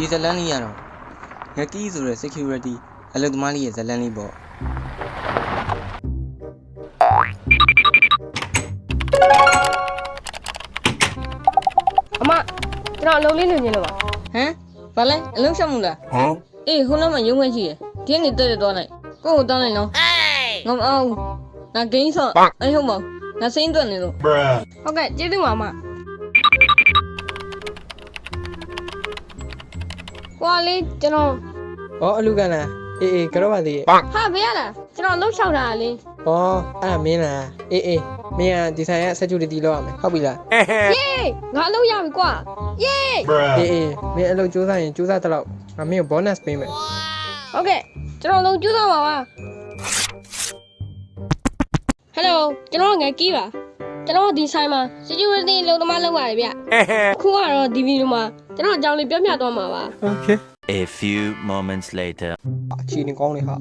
ဒီဇတ်လန်းလေးကတော့ငကီးဆိုတဲ့ security အလုပ်သမားလေးရဲ့ဇတ်လန်းလေးပေါ့အမကျွန်တော်အလုပ်လေးလုပ်နေလို့ပါဟမ်ဘာလဲအလုံးရှောက်မှုလားဟမ်အေးခုနကမှရုံးခွင့်ရှိတယ်ဒီကနေတက်တက်သွားလိုက်ကိုယ့်ကိုတောင်းလိုက်နော်ငမအောင်ငါဂိမ်းဆော့အဲ့ဟုတ်မဟုတ်ငါစိမ့်တွက်နေလို့ဟုတ်ကဲ့ကျေးဇူးပါအမ ကွာလေးကျွန်တော်။ဩအလူကန်လား။အေးအေးကြောပါသေးရဲ့ဟာဘေးရလားကျွန်တော်အလုပ်လျှောက်တာလေ။ဩအဲ့ဒါမင်းလား။အေးအေးမင်းကဒီဆိုင်က security လောက်ရမယ်။ဟုတ်ပြီလားယေးငါအလုပ်ရပြီကွာယေး။အေးအေးမင်းအလုပ်စူးစမ်းရင်စူးစမ်းတော့ငါမင်းကို bonus ပေးမယ်ဟုတ်ကဲ့ကျွန်တော်အလုပ်ကျူးတော့ပါပါဟယ်လိုကျွန်တော်ငယ်ကီးပါ ကျွန်တော်ဒီဆိုင်မှာ security လုပ်သမားလုပ်ရတယ်ဗျအခုကတော့ဒီဗီဒီယိုမှာကျွန်တော်အကြောင်းလေးပြောပြသွားမှာပါ။ Okay A few moments later. အချီနေကောင်းနေဟာ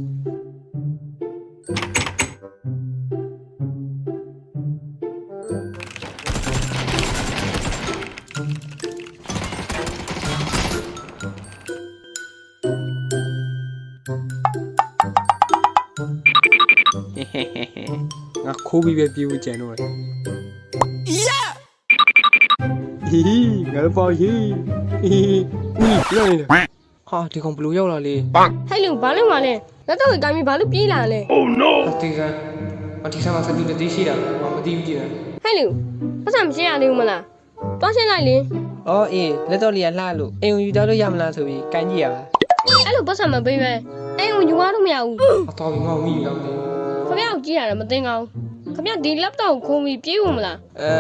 ငါခိုးပြီးပဲပြေးဖို့ကြံတော့တယ်။ယာ ဟီဟီငါပေါ့ဟီဟီဦးပြောနေတယ်။ဟာဒီကောင်ဘလူရောက်လာလေဟဲ့လူဘာလို့မလဲလက်တော့ကိုင်းပြီးဘာလို့ပြေးလာလဲ။အတီကအတီဆာမစတူတေးရှိတာငါမသိဘူးကြည့်တယ်ဟဲ့လူပတ်စံမရှိရသေးဘူးမလားတွားရှင်းလိုက်လေ။အော်အေးလက်တော့လေးကလှလို့အိမ်ကိုယူတော့လို့ရမလားဆိုပြီးကိုင်းကြည့်ရပါအဲ့လိုပတ်စံမပေးပဲအဲ့ကိုယူရလို့မရဘူး။အတော်ပြီငါ့ကိုမိယူတော့တယ်ခမရကိုကြည့်ရတယ်မသိငောင်း ခမရဒီ laptop ကိုခုံပြီးပြေးဦးမလား။အဲ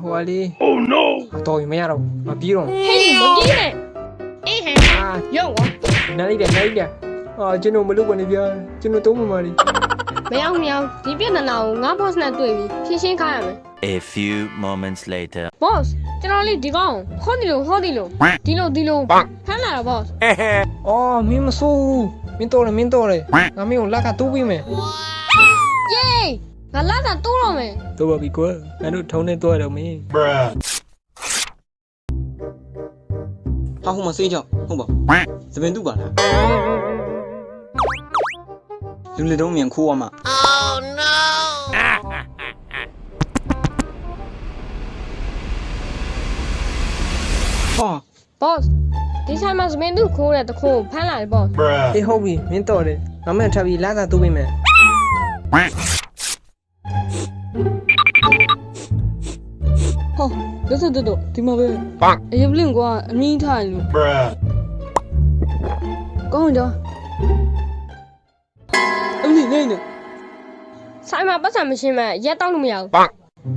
ဟိုကလေး Oh no အတော်ပြီမရတော့ဘူး။မပြေးတော့ဘူးဟဲ့လူမပြေးနဲ့အေးဟဲ့။အာရော့ဝါနားလိုက်တယ်နားလိုက်တယ်။အာကျွန်တော်မလုပ်ပါနဲ့ဗျာ။ကျွန်တော်သုံးမမလေးမရမရဒီပြဿနာကိုငါ boss နဲ့တွေ့ပြီးရှင်းရှင်းခါရမယ် A few moments later. boss ကျွန်တော်လေးဒီကောင်ခေါ်ဒီလိုခေါ်ဒီလိုဒီလိုဒီလိုဖမ်းလာတာ boss ။အော်မင်းမဆိုးဘူး။မင်းတော့လေမင်းတော့လေ။ငါမင်းကိုလက်ကတိုးပေးမယ်ယေး ငါလာတာတိုးတော့မယ်။တော့ပါပြီကွာ။ငါတို့ထုံးနေတော့တော့မင်းဟာဟိုမှာစေးကြောက်ဟုတ်ပါသပင်တူပါလားလူလေတုံးမြန်ခိုးရမှာ Oh no ဟာ boss ဒီဆိုင်မှာသမင်းသူခိုးတဲ့တခိုးကိုဖမ်းလာတယ် boss ။အေးဟုတ်ပြီမင်းတော့လေ။ငါမင်းထပ်ပြီးလက်သာတိုးပေးမယ် လက်စတက်တော့ဒီမှာပဲအရင်ပလင်ကွာအမြင့်ထားရင်လို့ကောင်းကြအမလီနေနေဆိုင်မှာပတ်စံမရှင်းမဲ့ရက်တောက်လို့မရဘူး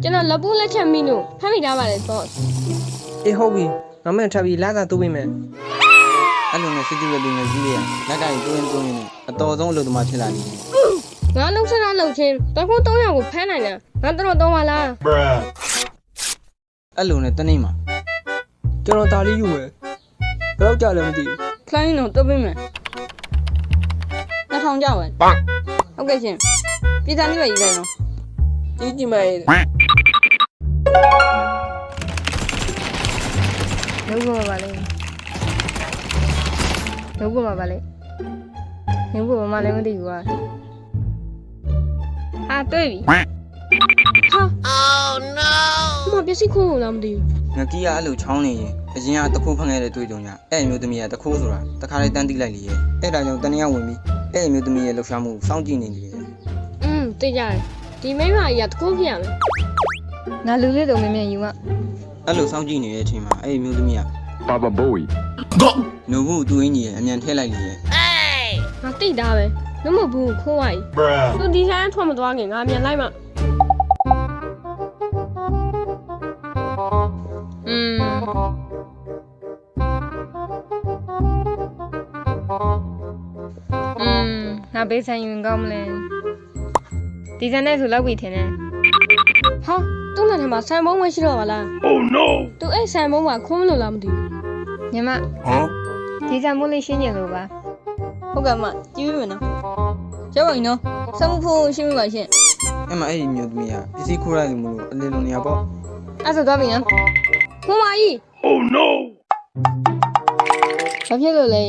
ကျွန်တော်လက်ပူးလက်ချက်မိလို့ဖမ်းမိထားပါတယ် boss ။အေးဟုတ်ပြီငါမင်းထပ်ပြီးလက်သာတိုးပေးမယ်အဲ့လိုနဲ့ security နဲ့ကြီးလေးရလက်တိုင်းတွင်းတွင်းနဲ့အတော်ဆုံးအလုပ်သမားဖြစ်လာနေတယ်ငါလှုပ်ဆက်တာလှုပ်ချင်းတခိုး300ကိုဖမ်းနိုင်တယ်ငါတော့တော့ပါလား အဲ့လိုနဲ့တနေ့မှာ။ကျွန်တော်ဒါလေးယူမယ်။ဘယ်တော့ကြာလဲမသိဘူးခလိုင်းတော့တော့ပြင်မယ်နှစ်ထောင်ကြပါဟုတ်ကဲ့ရှင်ပြည်သားလေးပဲယူလိုက်နော်။ကြီးကြီးမရဲ့လုံးဝပါလေလုံးဝပါလေလုံးဝမလည်းမသိဘူးကွာဟာတွေ့ပြီ ဟာ oh no မပစ္စည်းခိုးလားမသိဘူးငကီးကအဲ့လိုချောင်းနေရင်အရင်ကတခိုးဖန်ခဲ့တဲ့တွေ့ကြုံရအဲ့အမျိုးသမီးကတခိုးဆိုတာတခါလေးတန်းတိလိုက်လေရဲ့အဲ့ဒါကြောင့်တနည်းဝင်ပြီးအဲ့အမျိုးသမီးရဲ့လှုပ်ရှားမှုကိုစောင့်ကြည့်နေတယ်อืมသိကြတယ်ဒီမိမကြီးကတခိုးဖြစ်ရမယ်ငါလူလေးတော့မင်းမြန်ယူမအဲ့လိုစောင့်ကြည့်နေတဲ့အချိန်မှာအဲ့အမျိုးသမီးက Baba Bowie. နို့ဘူးသူ့အင်းကြီးရဲ့အမြန်ထည့်လိုက်လေရဲ့ငါတိတာပဲမမဘူးခိုးလိုက်သူဒီဆိုင်ထွက်မသွားခင်ငါမြန်လိုက်မှ อืมငါဘေးဆိုင်ရင်ကောင်းမလဲဒီဇိုင်းနဲ့ဆိုလောက်ပြီထင်တယ်ဟာသူ့လက်ထဲမှာဆန်ပုံးဝင်ရှိတော့ပါလား Oh no သူအဲ့ဆန်ပုံးကခွန်းမလို့လားမသိဘူးညီမဟမ်ဒီဇိုင်းမိုးလေးရှင်းနေလို့ပါဟုတ်ကဲ့မကြည့်ပြီမနော်ရောက်ပါပြီနော်ဆမ်မဖို့ရှင်းပြီပါရှင်အမအဲ့ဒီမျိုးသမီးကပစ္စည်းခိုးရတယ်မလို့အလင်းလုံးနေရပေါ့အဲ့ဆိုသွားပြီနော် ခိုးမကြီးဘာဖြစ်လို့လဲ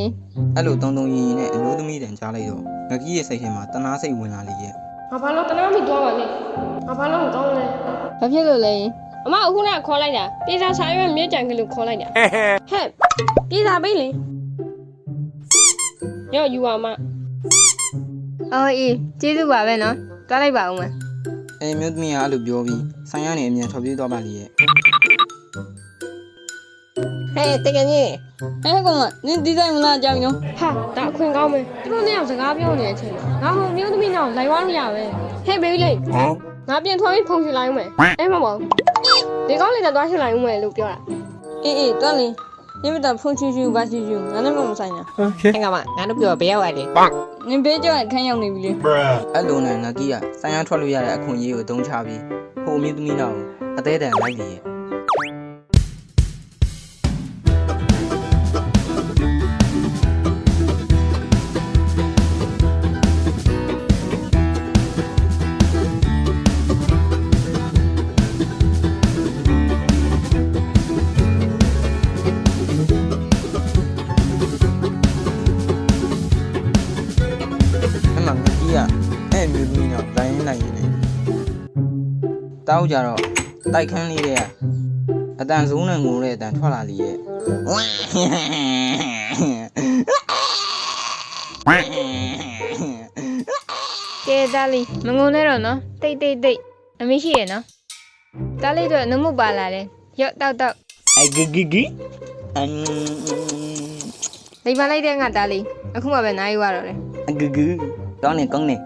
အဲ့လိုတုံတုံရင်ရင်နဲ့အမျိုးသမီးတန်ကြားလိုက်တော့ငကီးရဲ့စိတ်ထဲမှာတနာစိတ်ဝင်လာလေရဲ့ငါဘာလို့တနာမိသွားပါလဲငါဘာလို့မကောင်းလဲဘာဖြစ်လို့လဲအမအခုနကခေါ်လိုက်တာပြေစာဆိုင်ရွက်မြဲကြံကလေးခေါ်လိုက်တာဟဲ့ပြေစာပေးလေရော့ယူပါမအော်အေးကျေးဇူးပါပဲနော်တွားလိုက်ပါဦးမယ်အဲ့အမျိုးသမီးကအဲ့လိုပြောပြီးဆိုင်ရနေအမြန်ထွက်ပြေးသွားပါလေရဲ့ ဟဲ့တကယ်ကြီးဟဲ့ကောင်နင်ဒီဇိုင်းမနာကြောင်နော်ဟာဒါအခွင့်ကောင်းမယ်သူတို့နဲ့အောင်စကားပြောနေတဲ့အချိန်ငါမို့မျိုးသမီးနဲ့အောင်လိုက်ဝါလို့ရပဲဟဲ့ baby လေးဟမ်ငါပြန်ထွန်ပြီးဖုန်ရှင်လိုက်ဦးမယ်အဲ့မမောဒီကောင်လေးနဲ့သွားရှင်လိုက်ဦးမယ်လို့ပြောတာအေးအေးတွန်းလင်း你们等风吹吹，把吹吹，俺那没啥呢。OK。看干嘛？俺都不要，不要玩的。棒。你别叫俺看样的不哩。အလုံးနဲ့ငါကြီးကဆိုင်ရထွက်လို့ရတဲ့အခွင့်အရေးကိုအသုံးချပြီးဟိုအမျိုးသမီးနောက်အသေးတန်လိုက်လေ။ တောက်ကြတော့တိုက်ခန်းလေးတွေကအတန်ဆုံးနဲ့ငိုတဲ့အတန်ထွက်လာလေရဲ့ကဲတားလေးမငုံနဲ့တော့နော်တိတ်တိတ်တိတ်အမေရှိရနော်တားလေးတော့နုံမှုပါလာတယ်ရော့တောက်တောက်အဂဂဂအမ်လိမ်ပါလိုက်တဲ့ငါတားလေးအခုမှပဲနိုင်ရွာတော့တယ်အဂဂကောင်းနေကောင်းနေ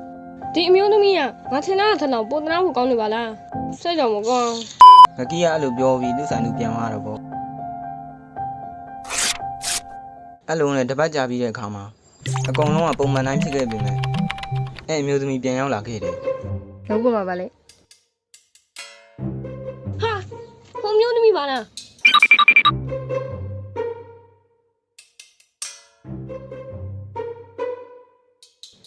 ဒီအမျိုးသမီးကငါထင်တာထင်တော့ပိုတနာဖို့ကောင်းနေပါလားစိတ်ကြောင့်မကောင်းငကြီးကအဲ့လိုပြောပြီးလူဆိုင်လူပြန်သွားတော့ပေါ့အဲ့လိုနဲ့တပတ်ကြာပြီးတဲ့အခါမှာအကောင်လုံးကပုံမှန်တိုင်းဖြစ်ခဲ့ပြီမဲ့အဲ့အမျိုးသမီးပြန်ရောက်လာခဲ့တယ်လုံးပေါ်မှာပါလေဟာဟိုမျိုးသမီးပါလား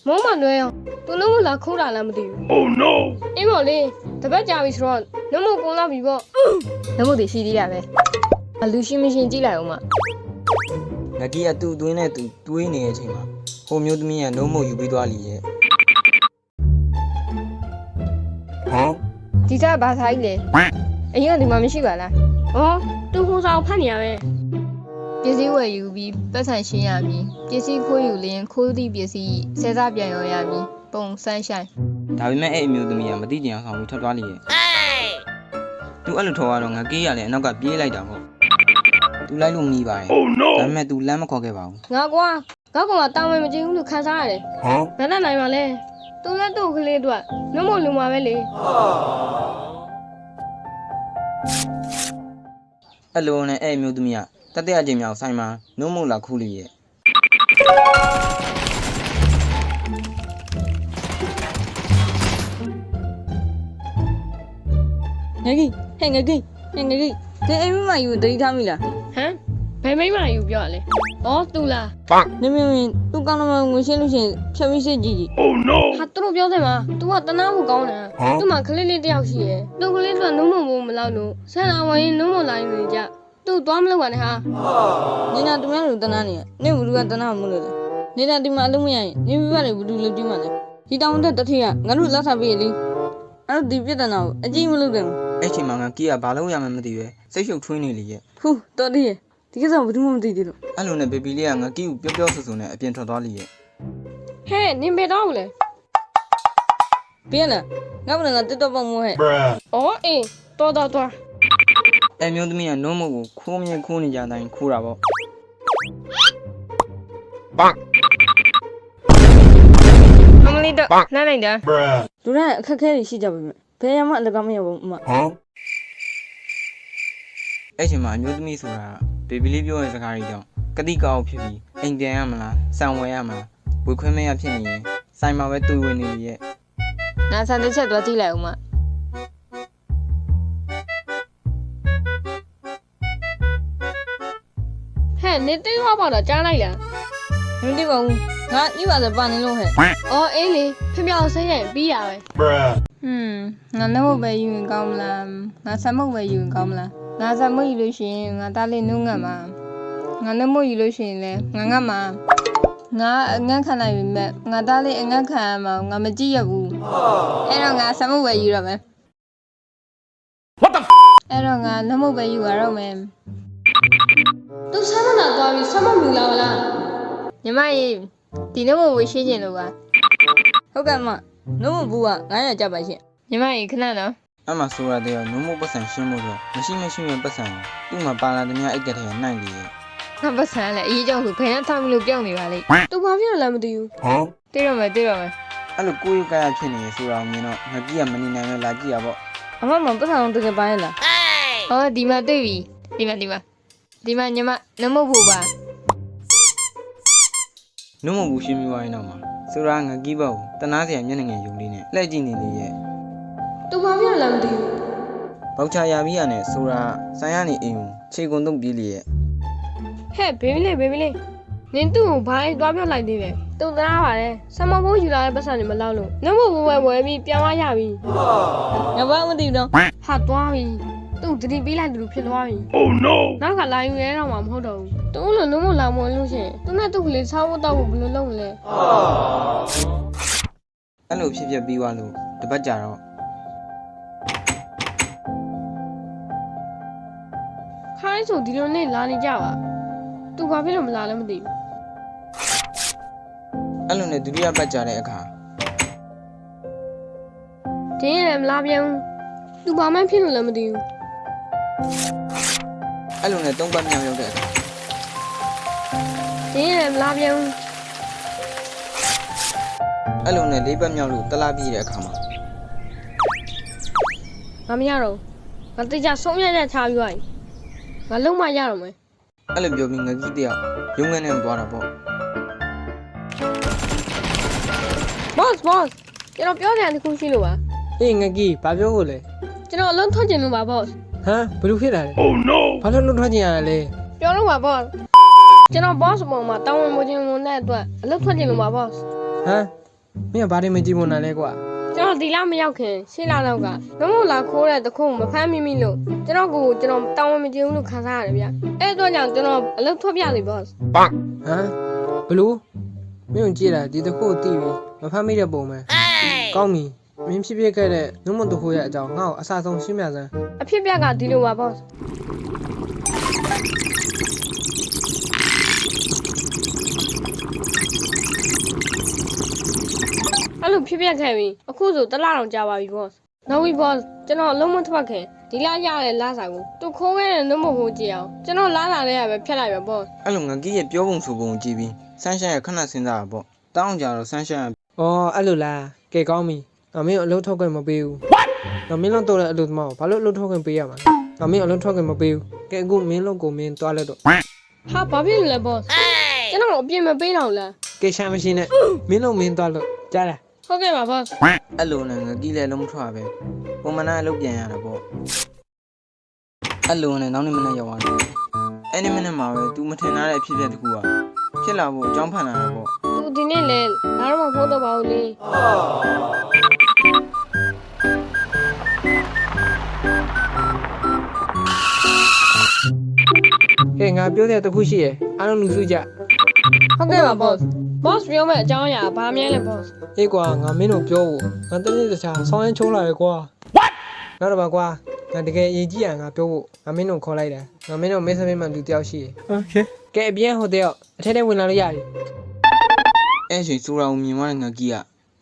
မောင်မလွဲအောင်သူလုံးမလာခိုးတာလားမသိဘူး Oh no အင်းမော်လေးတပတ်ကြာပြီဆိုတော့နမကုံလာပြီပေါ့လုံးမှုတွေရှိသေးတာပဲအလူရှိမရှိကြည့်လိုက်အောင်မငကြီးကသူ့အတွင်းနဲ့သူတွေးနေတဲ့အချိန်မှာဟိုမျိုးသမီးကနှုံးမယူပြီးသွားလीရဲ့ဒီစားဘာသာကြီးလဲအရင်ကဒီမှာမရှိပါလား။အော်သူဟိုစာကိုဖတ်နေရပဲ ပစ္စည်းဝယ်ယူပြီးပတ်စံရှင်းရမည်ပစ္စည်းခိုးယူလျင်ခိုးသည့်ပစ္စည်းဆဲစားပြန်ရောရမည်ပုံစမ်းဆိုင်ဒါပေမဲ့အဲ့အမျိုးသမီးကမတိကျအောင်ဆောင်ပြီးထွက်သွားလीရဲ့သူအဲ့လိုထော်ရတော့ငကြီးကလည်းအနောက်ကပြေးလိုက်တာပေါ့သူလိုက်လို့မီးပါတယ် Oh no ဒါပေမဲ့သူလမ်းမခေါ်ခဲ့ပါဘူး။ငါကွာငါကောင်ကတာဝန်မကျင်းဘူးလို့ခံစားရတယ်။ဟမ်ဘယ်နဲ့နိုင်ပါလဲ။သူလည်းသူ့ကလေးတို့ကနမလူမှာပဲလေအဲ့လိုနဲ့အဲ့အမျိုးသမီးက တတိယအကြိမ်မြောက်ဆိုင်မှာနှုံးမို့လာခုလီရဲ့ငကြီးဟဲ့ငကြီးဟဲ့ငကြီးနင်အိမ်မမယူတတိထားမိလား။ဟမ်ဘယ်မိမယူပြောရလဲ။အော်သူလားနင်မင်းမင်းသူကောင်းတော့ငွေရှင်းလို့ရှိရင်ဖြတ်ပြီးစစ်ကြည့်ကြည့်။ဟာသူတို့ပြောတယ်မှာ तू ကတနာဖို့ကောင်းတယ်။ तू မှကလေးလေးတယောက်ရှိရဲ့။သူကလေးကနုံမမို့မလောက်လို့ဆန္ဒဝင်ရင်နုံမလာနေကြ။ तू သွားမလို့ပါနဲ့ဟာနင်ကတမန်လူတနာနေရနင်ဘူးကတနာမလို့လေနင်ကဒီမှာအလုံးမရရင်နင်ပြပါတယ်ဘူးလူလုပ်ကြည့်မှလေဒီတောင်တက်တထီကငါတို့လက်ထပ်ပြီးလေအဲ့တော့ဒီပြဿနာကိုအကြည့်မလုပ်တယ်အဲ့ချိန်မှာငကြီးကဘာလို့ရမှန်းမသိပဲစိတ်ရှုပ်ထွေးနေလီရဲ့ဟူတော်တည်းဒီကိစ္စဘာမှမသိသေးလို့အဲ့လိုနဲ့ဘေဘီလေးကငကြီးကိုပြောပြောဆူဆူနဲ့အပြင်ထွက်သွားလီရဲ့။ဟဲ့နင်ဘယ်တော့လဲပြင်းလားငါမလည်းငါတက်တော့ပေါ့မို့ဟဲ့။အော်အေးတော်တော်တော် အဲ့မျိုးသမီးကနှုံးမို့ကိုခိုးမြဲခိုးနေကြတိုင်းခိုးတာပေါ့အမလေးတော့နှမ်းလိုက်တာလူတိုင်းအခက်ခဲတွေရှိကြပါမယ်ဘယ်ရမှအလကားမရဘူးအမအဲ့ချိန်မှာအမျိုးသမီးဆိုတာဘေဘီလေးပြောတဲ့စကားတွေကြောင့်ကတိကောက်ဖြစ်ပြီးအိမ်ပြန်ရမလားစံဝယ်ရမလားဝေခွင့်မရဖြစ်နေရင်ဆိုင်မှာပဲတူဝင်နေလီရဲ့ငါဆန်တစ်ချက်သွားကြည့်လိုက်အောင်မ။ ဟဲ့နင်တိတ်သွားပါတော့ကြားလိုက်လားမသိပါဘူးငါဤပါစပါနေလို့ဟဲ့။အော်အေးလေဖျောက်ဆဲရင်ပြီးရပဲဟွန်းငါနှုတ်ပဲယူရင်ကောင်းမလားငါဆမ်မုတ်ပဲယူရင်ကောင်းမလားငါဆမ်မုတ်ယူလို့ရှိရင်ငါသားလေးနှုတ်ငတ်မှာငါနှမို့ယူလို့ရှိရင်လဲငါငတ်မှာငါအငတ်ခံနိုင်ပြီမဲ့ငါသားလေးအငတ်ခံရမှာငါမကြည့်ရဘူးအဲ့တော့ငါဆမုတ်ပဲယူရမယ် What the အဲ့တော့ငါနှမို့ပဲယူရတော့မယ် သူဆမ်းမနာသွားပြီးဆမ်းမမူလာလားညီမကြီးဒီနှမို့ဝေရှင်းချင်လို့ပါဟုတ်ကဲ့အမနှုတ်မဘူးက900ကျပ်ပါရှင်ညီမကြီးခဏနော်အမှဆိုရတဲ့နုံမို့ပတ်စံရှင်းဖို့ဆိုမရှိမရှိရင်ပတ်စံသူ့မှာပါလာတဲ့များအိတ်ကလေးကနိုင်လေငါပတ်စံလဲအရေးကြောင့်ဆိုဘယ်နဲ့ထားမလို့ပြောင်းနေပါလိမ့်သူဘာဖြစ်လို့လဲမသိဘူးတွေ့တော့မယ်တွေ့တော့မယ်အဲ့လိုကိုယ်ရကရဖြစ်နေဆိုတာကိုမြင်တော့ငကြီးကမနေနိုင်လို့လာကြည့်ရပေါ့အမမပတ်ဆောင်တကယ်ပိုင်းလားဟောဒီမှာတွေ့ပြီဒီမှာဒီမှာ ဒီမှာညီမနှမို့ဖို့ပါနုံမို့ဘူးရှင်းပြီးသွားရင်တော့မှာဆိုတာငကြီးပေါ့တနာစရာမျက်နှာငယ်ယုံလေးနဲ့လှည့်ကြည့်နေလေရဲ့သူဘာဖြစ်လို့လဲမသိဘူးဘောက်ချရပြီးရနဲ့ဆိုတာဆိုင်ရနေအိမ်ကိုခြေကုံတုံပြေးလေရဲ့ဟဲ့ဘေဘီလေးဘေဘီလေးနင်သူ့ကိုဘာလဲသွားပြောလိုက်သေးပဲသူသနာပါတယ်ဆမ်းမဘိုးယူလာတဲ့ပတ်စံတွေမလောက်လို့နှမို့ဘိုးဝဲဝဲပြီးပြန်သွားရပြီငါဘာမသိဘူးတော့ဟာသွားပြီ သူ့တတိပေးလိုက်သူဖြစ်သွားပြီ Oh no နောက်ကလာယူရဲတော့မှမဟုတ်တော့ဘူးသူ့လိုလုံးမလာမလို့ရှရင်သူနဲ့သူ့ကလေးစားဖို့တောက်ဖို့ဘယ်လိုလုပ်မလဲအဲ့လိုဖြစ်ဖြစ်ပြီးသွားလို့တပတ်ကြာတော့ခိုင်းဆိုဒီလိုနဲ့လာနေကြပါသူဘာဖြစ်လို့မလာလဲမသိဘူးအဲ့လိုနဲ့ဒုတိယပတ်ကြာတဲ့အခါဒီရင်လည်းမလာပြန်ဘူးသူဘာမှဖြစ်လို့လည်းမသိဘူး အဲ့လိုနဲ့သုံးပတ်မြောက်ရောက်တဲ့အခါဒီရင်လည်းမလာပြန်ဘူးအဲ့လိုနဲ့လေးပတ်မြောက်လို့တလားပြည့်တဲ့အခါမှာငါမရတော့ငါတိကျဆုံးရချက်ချပြီးသွားပြီငါလုံးမရတော့မယ်အဲ့လိုပြောပြီးငကြီးတယောက်ရုံငန်းနဲ့သွားတာပေါ့ boss boss ကျွန်တော်ပြောတယ်တခုရှိလို့ပါအေးငကြီးဘာပြောဖို့လဲကျွန်တော်အလုံးထွက်ကျင်လို့ပါ boss ဟမ်ဘယ်လိုဖြစ်လာလဲ Oh no ဘာလို့လွတ်ထွက်ကြရလဲပြောလို့ပါ boss ကျွန်တော် boss ပုံမှာတောင်းဝင်မခြင်းလို့နဲ့အတွက်အလုံးထွက်ကျင်လို့ပါ boss ဟမ်မင်းကဘာတွေမကြည့်မနိုင်လဲကွာကျွန်တော်ဒီလမရောက်ခင်ရှင်းလာတော့ကလုံးဝလာခိုးတဲ့တခုမဖမ်းမိမိလို့ကျွန်တော်ကိုကျွန်တော်တောင်းဝင်မခြင်းလို့ခံစားရတယ်ဗျအဲ့အတွက်ကြောင့်ကျွန်တော်အလုံးထွက်ပြလေ boss ဟမ်ဘလို့မင်းကိုကြည့်လာဒီတစ်ခုကိုတီးပြီမဖမ်းမိတဲ့ပုံပဲကောင်းပြီ မင်းဖြစ်ဖြစ်ခဲ့တဲ့နှုတ်မတခုရဲ့အကြောင်းငါ့ကိုအစားဆုံးရှင်းပြစမ်းအဖြစ်ပြက်ကဒီလိုပါ boss အဲ့လိုဖြစ်ပြက်ခဲ့ပြီအခုဆိုတစ်လတောင်ကြာပါပြီ boss နော်ဝီ boss ကျွန်တော်အလုံးမထွက်ခင်ဒီလရတဲ့လစာကိုသူခိုးခဲ့တဲ့နှုတ်မဖို့ကြည့်အောင်ကျွန်တော်လာလာလေးရပဲဖြတ်လိုက်ပဲ boss အဲ့လိုငကြီးရဲ့ပြောပုံဆိုပုံကိုကြည့်ပြီးဆန်းရှမ်းရဲ့ခဏစဉ်းစားတာပေါ့တောင်းကြတော့ဆန်းရှမ်းက။အော်အဲ့လိုလား။ကဲကောင်းပြီ။ ငါမင်းကိုအလုပ်ထုတ်ခွင့်မပေးဘူး။ငါမင်းလုံးတော့တဲ့အလုပ်သမားကိုဘာလို့အလုပ်ထုတ်ခွင့်ပေးရမှာလဲ။ငါမင်းကိုအလုပ်ထုတ်ခွင့်မပေးဘူး။ကဲအခုမင်းလုံးကိုမင်းတွားလက်တော့ဟာဘာဖြစ်လို့လဲ boss ကျွန်တော်အပြစ်မပေးတော့ဘူးလား။ကဲရှာမရှိနဲ့။မင်းလုံးမင်းတွားလို့ကြားလားဟုတ်ကဲ့ပါ boss အဲ့လိုနဲ့ငကြီးလည်းလုံးမထွက်ပဲပုံမှန်ကအလုပ်ပြန်ရတာပေါ့အဲ့လိုနဲ့နောက်နေ့မနေ့ရောက်သွားတယ်အဲ့ဒီမနေ့မှာပဲ तू မထင်ထားတဲ့အဖြစ်အပျက်တစ်ခုကဖြစ်လာဖို့အကြောင်းဖန်လာတာပေါ့သူဒီနေ့လဲလာတော့မဟုတ်တော့ပါဘူးလေ။ ကဲငါပြောတဲ့တစ်ခုရှိရဲ့။အားလုံးလူစုကြဟုတ်ကဲ့ပါ boss boss ပြောမဲ့အကြောင်းအရာဘာမြဲလဲ boss ။အေးကွာငါမင်းတို့ပြောဖို့ငါတနေ့တခြားဆောင်းရင်ချိုးလာရဲကွာ။ What? နောက်တော့ပါကွာငါတကယ်အရေးကြီးရငါပြောဖို့ငါမင်းတို့ခေါ်လိုက်တာ။ငါမင်းတို့မင်းစမင်းမှလူတယောက်ရှိရဲ့။ Okay ။ကဲအပြင်ဟိုတယောက်အထက်ထဲဝင်လာလို့ရပြီအဲ့အချိန်ဆိုတာကိုမြင်သွားတဲ့ငကြီးက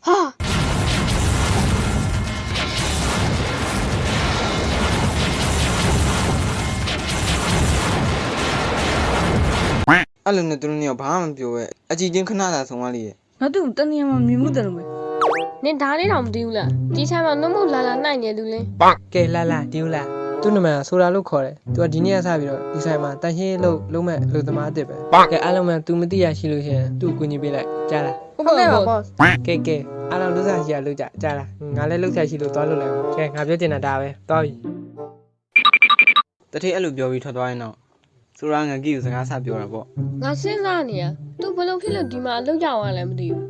ဟာ အဲ့လိုနဲ့သူတို့နှစ်ယောက်ဘာမှမပြောပဲအကြည့်ချင်းခဏသာဆုံးသွားလေရဲ့ငါတို့တနေရာမှာမြင်မှုတယ်လို့ပဲနင်ဒါလေးတော့မသိဘူးလားဒီဆိုင်မှာနှုတ်မလာလာနိုင်နေသူလဲ။ကဲလာလာဒီဦးလာသူ့နာမည်ဆိုတာလို့ခေါ်တယ်။ तू ကဒီနေ့ကစပြီးတော့ဒီဆိုင်မှာတန်ရှင်းလို့လုံးမဲ့လူသမားအစ်စ်ပဲ။ကဲအားလုံးပဲ तू မသိရရှိလို့ရှိရင်သူ့ကိုကူညီပေးလိုက်ကြားလားဟုတ်ကဲ့ပါ boss ။ကဲကဲအားလုံးလူစားရှိရလို့ကြကြားလား။ငါလည်းလှုပ်ရှားရှိလို့သွားလို့လိုက်အောင်။ကဲငါပြောချင်တာဒါပဲ။သွားပြီတထိတ်အဲ့လိုပြောပြီးထွက်သွားရင်တော့ ဆိုတာငကြီးကိုစကားဆပြောတာပေါ့ငါစဉ်းစားနေရသူဘယ်လိုဖြစ်လို့ဒီမှာအလုပ်ကြောင်ရလဲမသိဘူး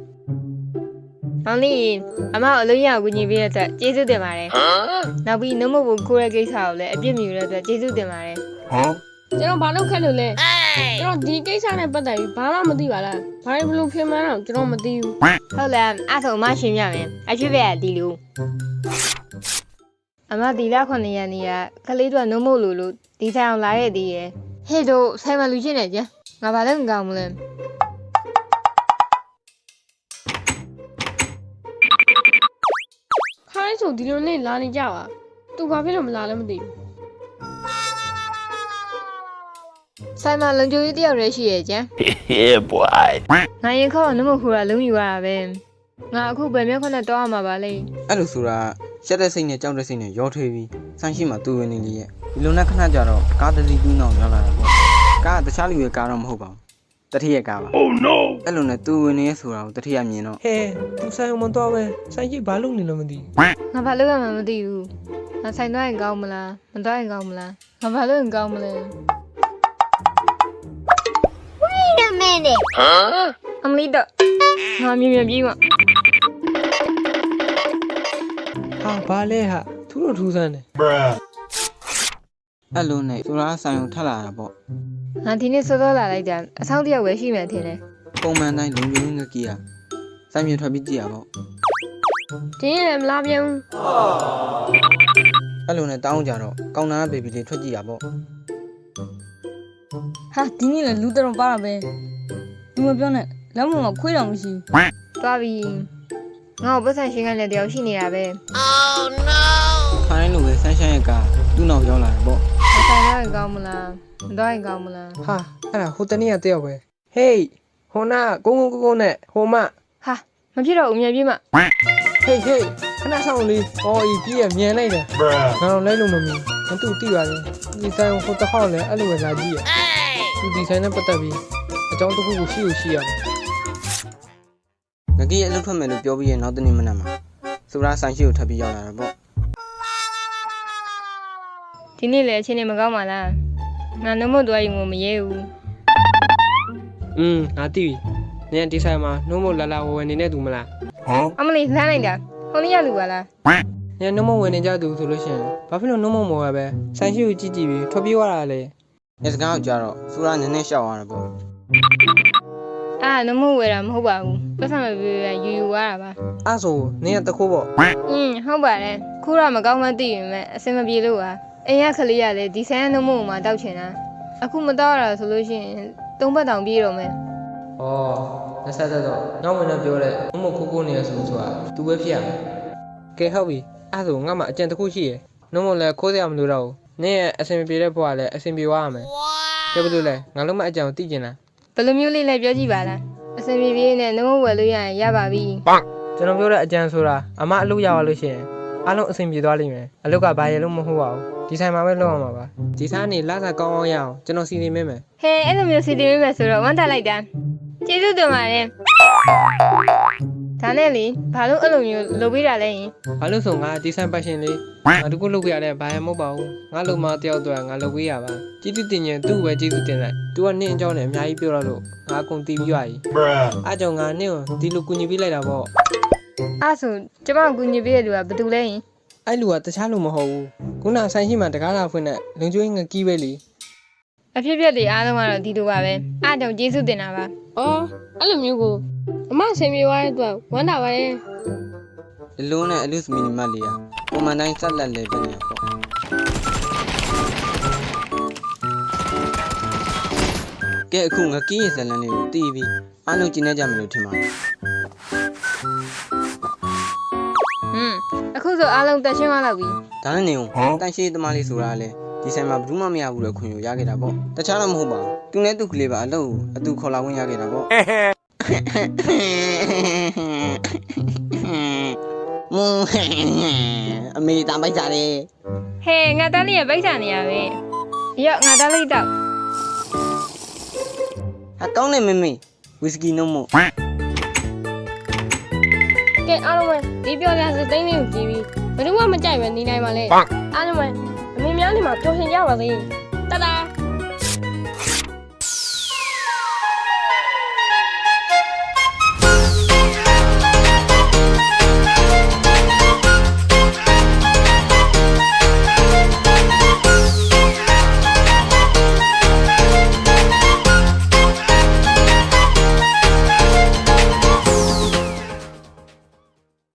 ။မောင်လေးအမအလုပ်ရအောင်ကူညီပေးတဲ့အတွက်ကျေးဇူးတင်ပါတယ်။နောက်ပြီးနှုတ်မဖို့ခိုးတဲ့ကိစ္စကိုလည်းအပြစ်မြူတဲ့အတွက်ကျေးဇူးတင်ပါတယ်ကျွန်တော်ဘာလုပ်ခဲ့လို့လဲကျွန်တော်ဒီကိစ္စနဲ့ပတ်သက်ပြီးဘာမှမသိပါလားဘာလို့ဘလို့ဖြစ်မှန်းတော့ကျွန်တော်မသိဘူးဟုတ်လားအဲ့ဆိုအမရှင်းပြမယ်အချွေပဲဒီလိုအမဒီလာခုနှစ်ရက်နေရကလေးတို့ကနှုတ်မို့လို့လို့ဒီဆိုင်အောင်လာခဲ့သေးရဲ့ ဟေ့တို့ဆိုင်မလူချင်းနေကြငါဘာလဲမကောင်းဘူးလဲခိုင်းဆိုဒီလိုနဲ့လာနေကြပါသူဘာဖြစ်လို့မလာလဲမသိဘူးဆိုင်မလုံချိုကြီးတယောက်တည်းရှိရဲ့ကျန် Yeah, boy. ငါရင်ခေါ့နှုတ်မို့ခူတာလုံးယူရတာပဲငါအခုဘယ်မျက်ခွန်းနဲ့တောင်းရမှာပါလဲအဲ့လိုဆိုတာရှက်တဲ့စိတ်နဲ့ကြောက်တဲ့စိတ်နဲ့ရောထွေးပြီးဆိုင်ရှိမှသူ့ဝင်နေလေရဲ့ ဒီလိုနဲ့ခဏကြာတော့ကားတစ်စီးတူးနောက်ရောက်လာတာပေါ့ကားကတခြားလူရဲ့ကားတော့မဟုတ်ပါဘူးတတိယကားပါ Oh no အဲ့လိုနဲ့သူ့ဝင်နေရဆိုတာကိုတတိယမြင်တော့ဟဲသူဆိုင်အောင်မတော့ပဲဆိုင်ရှိဘာလုပ်နေလို့မသိငါဘာလို့ရမှာမသိဘူးငါဆိုင်သွားရင်ကောင်းမလားမသွားရင်ကောင်းမလားငါဘာလို့ရင်ကောင်းမလဲ Wait a minute အမလီတော့ငါမြင်မြင်ပြီးမှဟာဘာလဲဟာသူတို့ထူးဆန်းတယ် အဲ့လိုနဲ့ဆိုတာဆိုင်ကိုထပ်လာတာပေါ့ငါဒီနေ့စောစောလာလိုက်တာအဆောင်တယောက်ပဲရှိမှထင်တယ်ပုံမှန်တိုင်းလုံလုံငကကြီးอ่ะဆိုင်မြေထွက်ပြီးကြည့်ရပေါ့ဒီရင်လည်းမလာပြန်ဘူးအဲ့လိုနဲ့တောင်းကြတော့ကောင်းနာဘေဘီလေးထွက်ကြည့်ရပေါ့ဟာဒီနေ့လည်းလူတော်ပါတာပဲလူမပြောနဲ့လက်မမှာခွေးတော်မရှိသွားပြီငါ့ကိုပတ်စံရှင်းခိုင်းတဲ့တယောက်ရှိနေတာပဲခိုင်းလိုပဲဆန်းရှမ်းရဲ့ကား သူ့နောက်ရောက်လာတာပေါ့မဆိုင်တော့ရင်ကောင်းမလားမသွားရင်ကောင်းမလားဟာအဲ့ဒါဟိုတနေ့ကတယောက်ပဲဟေးဟိုနာကုန်းကုန်းကုန်းကုန်းနဲ့ဟိုမဟာမဖြစ်တော့ဦးမြင်ပြေးမှဟေးဟေးခဏဆောင်လေးအော်ဤကြီးရမြန်လိုက်တယ်ငါတော့လိုက်လို့မမီမသူတိပါလေဒီဆိုင်ဟိုတစ်ခေါက်လည်းအဲ့လိုပဲလာကြည့်ရသူဒီဆိုင်နဲ့ပတ်သက်ပြီးအကြောင်းတစ်ခုကိုရှိလို့ရှိရတယ်ငကကြီးအလုပ်ထွက်မယ်လို့ပြောပြီးရဲ့နောက်တနေ့မနက်မှာဆိုတာဆိုင်ရှိကိုထပ်ပြီးရောက်လာတာပေါ့ ဒီနေ့လည်းအချင်းနေမကောင်းပါလားငါနှုတ်မသွားရင်မရဲဘူး อืมငါသိပြီနင်ဒီဆိုင်မှာနှုတ်မလာလာဝယ်နေတဲ့သူမလား အမလီလှမ်းလိုက်တာဟိုနေ့ရလူပါလား နင်နှုတ်မဝယ်နေကြသူဆိုလို့ရှိရင်ဘာဖြစ်လို့နှုတ်မမော်ရပဲဆိုင်ရှိကိုကြည့်ကြည့်ပြီးထွက်ပြေးသွားတာလေ ညစကားကိုကြားတော့ဆိုတာနည်းနည်းရှောက်သွားတာပေါ့ အာနှုတ်မဝယ်တာမဟုတ်ပါဘူးပတ်စံမပြေးယူယူသွားတာပါ အဲ့ဆိုနင်ကတခိုးပေါ့ อืมဟုတ်ပါတယ်ခုတော့မကောင်းမှသိရင်မဲ့အစင်မပြေလို့ပါ အိမ်ရခလေးရလေဒီဆိုင်နှုတ်မမှာတောက်ချင်တာအခုမတော့ရဆိုလို့ရှိရင်သုံးဘက်တောင်ပြေးတော့မယ်ဩလက်ဆက်သက်တော့နောက်ဝင်တော့ပြောတဲ့နှုတ်မခိုးခိုးနေရဆိုဆိုတာသူပဲဖြစ်ရမယ်ကဲဟုတ်ပြီအဲ့ဆိုငါမှအကြံတစ်ခုရှိရယ်နှုတ်မလည်းခိုးစရာမလိုတော့ဘူးနင်ရဲ့အဆင်ပြေတဲ့ဘဝလည်းအဆင်ပြေသွားရမယ်ကဲဘယ်လိုလဲငါလုံးမအကြံကိုသိကျင်လားဘယ်လိုမျိုးလေးလဲပြောကြည့်ပါလားအစင်ပြေပြေနဲ့နှုတ်မဝယ်လို့ရရင်ရပါပြီကျွန်တော်ပြောတဲ့အကြံဆိုတာအမအလုပ်ရပါလို့ရှိရင် အားလုံးအဆင်ပြေသွားလိမ့်မယ်အလုပ်ကဘာရလို့မဟုတ်ပါဘူးဒီဆိုင်မှာပဲလုပ်အောင်ပါပါဒီဆိုင်ကနေလာစားကောင်းအောင်ရအောင်ကျွန်တော်စီစဉ်မိမယ်ဟဲအဲ့လိုမျိုးစီတင်ပေးမယ်ဆိုတော့ဝမ်းသာလိုက်တာကျေးဇူးတင်ပါတယ်ဒါနဲ့လေဘာလို့အဲ့လိုမျိုးလုပ်ပေးတာလဲယင်ဘာလို့ဆိုငါဒီဆိုင်ပတ်ရှင်လေးငါတကူလုပ်ပြရတယ်ဘာရမဟုတ်ပါဘူးငါလုံမတယောက်တော့ငါလုပ်ပေးရပါကျေးဇူးတင်ရင်သူ့ပဲကျေးဇူးတင်လိုက်သူကနင့်အကြောင်းနဲ့အများကြီးပြောရလို့ငါအကုန်တီးပြီးရည်အားကြောင့်ငါနင့်ကိုဒီလိုကူညီပေးလိုက်တာပေါ့ အဲ့ဆိုကျမကိုကူညီပေးတဲ့လူကဘယ်သူလဲယင်အဲ့လူကတခြားလူမဟုတ်ဘူးခုနဆိုင်ရှိမှတကားလာဖွင့်တဲ့လုံကျွေးငကီးပဲလေအဖြစ်ဖြစ်တွေအားလုံးကတော့ဒီလိုပါပဲအားကြောင့်ကျေးဇူးတင်တာပါအော်အဲ့လိုမျိုးကိုအမဆင်ပြေသွားတဲ့အတွက်ဝမ်းသာပါရဲ့ဒီလိုနဲ့အလူစမီနီမတ်လေးอ่ะပုံမှန်တိုင်းဆက်လက်လဲပဲနေပေါ့ကဲအခုငကကြီးရဲ့ဇလန်လေးကိုတီးပြီးအားလုံးကျင်းနေကြမယ်လို့ထင်ပါတယ် ဆိုအားလုံးတက်ရှင်းသွားလောက်ပြီဒါနဲ့နေအောင်တန်ရှိသမားလေးဆိုတာလေဒီဆိုင်မှာဘယ်သူမှမရဘူးလေခွင့်ကိုရခဲ့တာပေါ့တခြားတော့မဟုတ်ပါဘူးသူနဲ့သူကလေးပါအလုပ်ကိုအတူခေါ်လာဝင်ရခဲ့တာပေါ့မွန်းအမေတမ်းပိုက်ကြတယ်ဟဲငါသားလေးရဗိတ်ဆာနေရပဲရော့ငါသားလေးတော့ဟာကောင်းနေမေမေဝီစကီနှုတ်မို့ ကဲအားလုံးပဲဒီပြောတဲ့စသိန်းလေးကိုကြည့်ပြီးဘယ်သူမှမကြိုက်ပဲနေနိုင်ပါလေအားလုံးပဲအမေများနေမှာပျော်ရွှင်ကြပါစေတဒါ